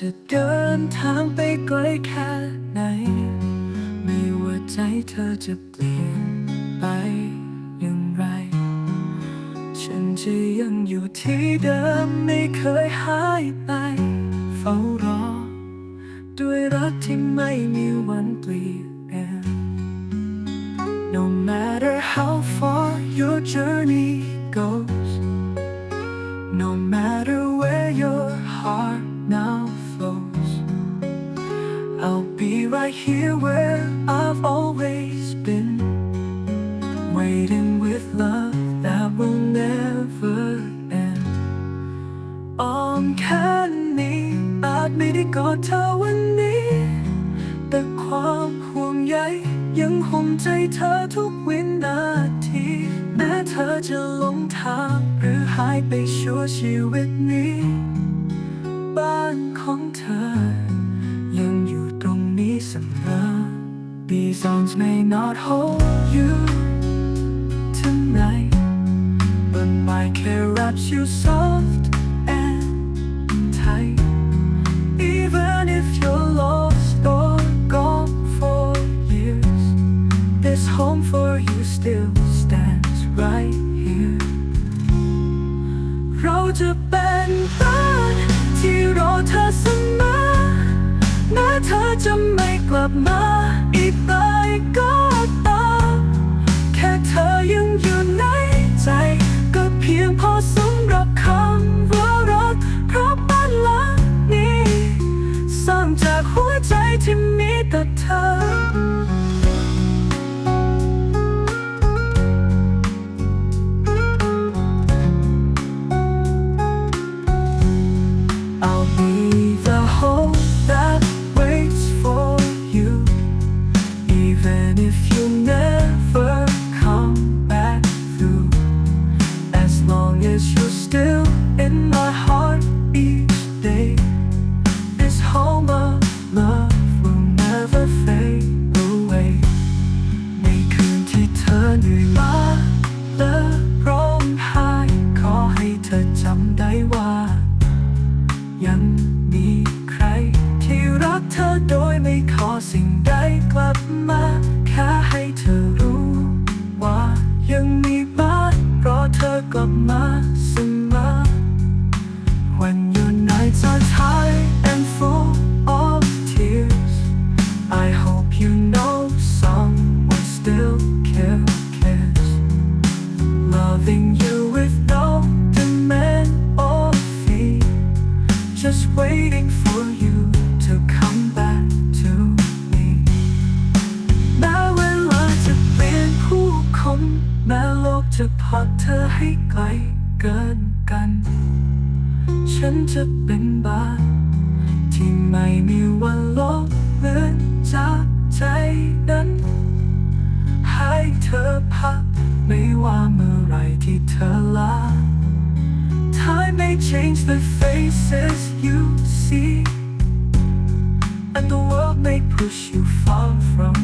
จะเดินทางไปไกลแค่ไหน ไม่ว่าใจเธอจะเปลี่ยนไปอย่างไร ฉันจะยังอยู่ที่เดิมไม่เคยหายไป เฝ้ารอ ด้วยรักที่ไม่มีวันเปลี่ยน No matter how far your journey goes No matter where your heart now here where I've always been Waiting with love that will never end อ้อมแค่นี้อาจไม่ได้กอดเธอวันนี้ แต่ความห่วงใยยังห่มใจเธอทุกวินาที แม้เธอจะหลงทางหรือหายไปชั่วชีวิตนี้ บ้านของเธอ These arms may not hold you tonight But my care wraps you soft and tight Even if you're lost or gone for years This home for you still stands right here เราจะเป็นบ้านที่รอเธอเสมอแม้เธอจะไม่กลับมา อี even if you never come back through. As long as you're still in my heart each day, this home of love will never fade away. ในคืนที่เธอเหนื่อยล้าและร้องไห้ขอให้เธอจำได้ว่า ยังมีใครที่รักเธอโดยไม่ขอสิ่งใดกลับมา แม้โลกจะพาเธอให้ไกลเกินกัน ฉันจะเป็นบ้านที่ไม่มีวันลบเลือนจากใจนั้น ให้เธอพักไม่ว่าเมื่อไรที่เธอลา Time may change the faces you see, and the world may push you far from